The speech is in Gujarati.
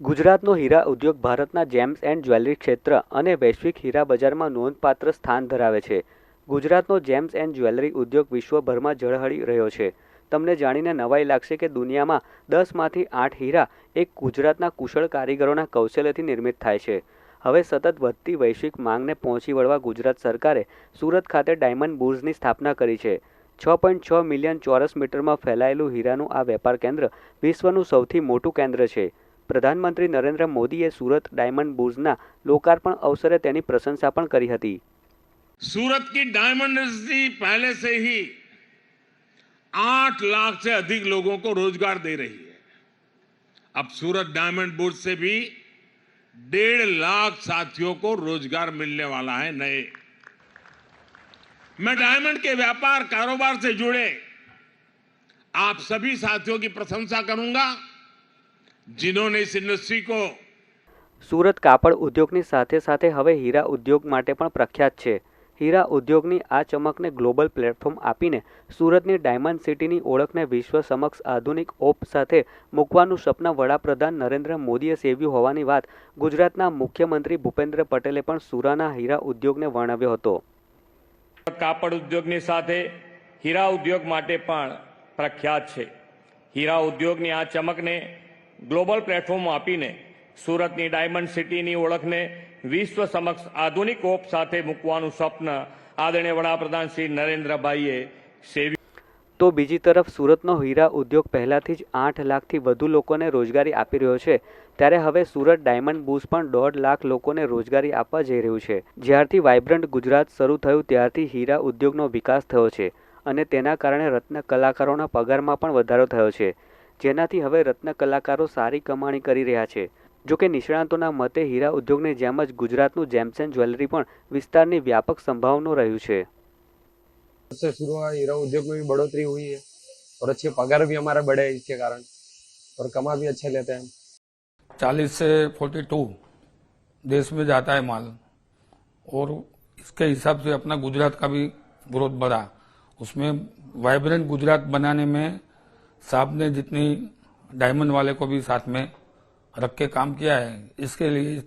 ગુજરાતનો હીરા ઉદ્યોગ ભારતના જેમ્સ એન્ડ જ્વેલરી ક્ષેત્ર અને વૈશ્વિક હીરા બજારમાં નોંધપાત્ર સ્થાન ધરાવે છે. ગુજરાતનો જેમ્સ એન્ડ જ્વેલરી ઉદ્યોગ વિશ્વભરમાં ઝળહળી રહ્યો છે. તમને જાણીને નવાઈ લાગશે કે દુનિયામાં દસમાંથી આઠ હીરા એક ગુજરાતના કુશળ કારીગરોના કૌશલ્યથી નિર્મિત થાય છે. હવે સતત વધતી વૈશ્વિક માંગને પહોંચી વળવા ગુજરાત સરકારે સુરત ખાતે ડાયમંડ બુર્સની સ્થાપના કરી છે. છ પોઈન્ટ છ મિલિયન ચોરસ મીટરમાં ફેલાયેલું હીરાનું આ વેપાર કેન્દ્ર વિશ્વનું સૌથી મોટું કેન્દ્ર છે. પ્રધાનમંત્રી નરેન્દ્ર મોદીએ સુરત ડાયમંડ બુર્સના લોકાર્પણ અવસરે તેની પ્રશંસા પણ કરી હતી सूरत की डायमंड इंडस्ट्री पहले से ही आठ लाख से अधिक लोगों को रोजगार दे रही है अब सूरत डायमंड बुर्स से भी डेढ़ लाख साथियों को रोजगार मिलने वाला है नए मैं डायमंड के व्यापार कारोबार से जुड़े आप सभी साथियों की प्रशंसा करूंगा जिन्होंने इस इंडस्ट्री को સુરત કાપડ ઉદ્યોગની સાથે સાથે હવે હીરા ઉદ્યોગ માટે પણ પ્રખ્યાત છે હીરા ઉદ્યોગની આ ચમકને ગ્લોબલ પ્લેટફોર્મ આપીને સુરતની ડાયમંડ સિટીની ઓળખને વિશ્વ સમક્ષ આધુનિક ઓપ સાથે મૂકવાનું સપના વડાપ્રધાન નરેન્દ્ર મોદીએ સેવ્યું હોવાની વાત ગુજરાતના મુખ્યમંત્રી ભૂપેન્દ્ર પટેલે પણ સુરાના હીરા ઉદ્યોગને વર્ણવ્યો હતો કાપડ ઉદ્યોગની સાથે હીરા ઉદ્યોગ માટે પણ પ્રખ્યાત છે હીરા ઉદ્યોગની આ ચમકને ગ્લોબલ પ્લેટફોર્મ આપીને સુરતની ડાયમંડ સિટીની ઓળખને વિશ્વ સમક્ષ આધુનિક ઓપ સાથે મૂકવાનું સ્વપ્ન આદરણીય વડાપ્રધાન શ્રી નરેન્દ્રભાઈએ સેવી તો બીજી તરફ સુરતનો હીરા ઉદ્યોગ પહેલાથી જ આઠ લાખથી વધુ લોકોને રોજગારી આપી રહ્યો છે. ત્યારે હવે સુરત ડાયમંડ બુસ પણ દોઢ લાખ લોકોને રોજગારી આપવા જઈ રહ્યું છે. જ્યારથી વાઇબ્રન્ટ ગુજરાત શરૂ થયું, ત્યારથી હીરા ઉદ્યોગનો વિકાસ થયો છે અને તેના કારણે રત્ન કલાકારોના પગારમાં પણ વધારો થયો છે. જેનાથી હવે રત્ન કલાકારો સારી કમાણી કરી રહ્યા છે જો કે નિષ્ણાતોના મતે હીરા ઉદ્યોગની જેમ જ ગુજરાતનું જેમ્સ એન્ડ જ્વેલરી પણ વિસ્તારની વ્યાપક સંભાવનો રહ્યું છે से शुरू हुआ हीरा उद्योग में भी बढ़ोतरी हुई है और अच्छे पगार भी हमारा बढ़े है इसके कारण और कमा भी अच्छे लेते हैं हम चालीस से फोर्टी टू देश में जाता है माल और इसके हिसाब से अपना गुजरात का भी ग्रोथ बढ़ा उसमें वाइब्रेंट गुजरात बनाने में साहब ने जितनी डायमंड वाले को भी साथ में रख के काम किया है इसके लिए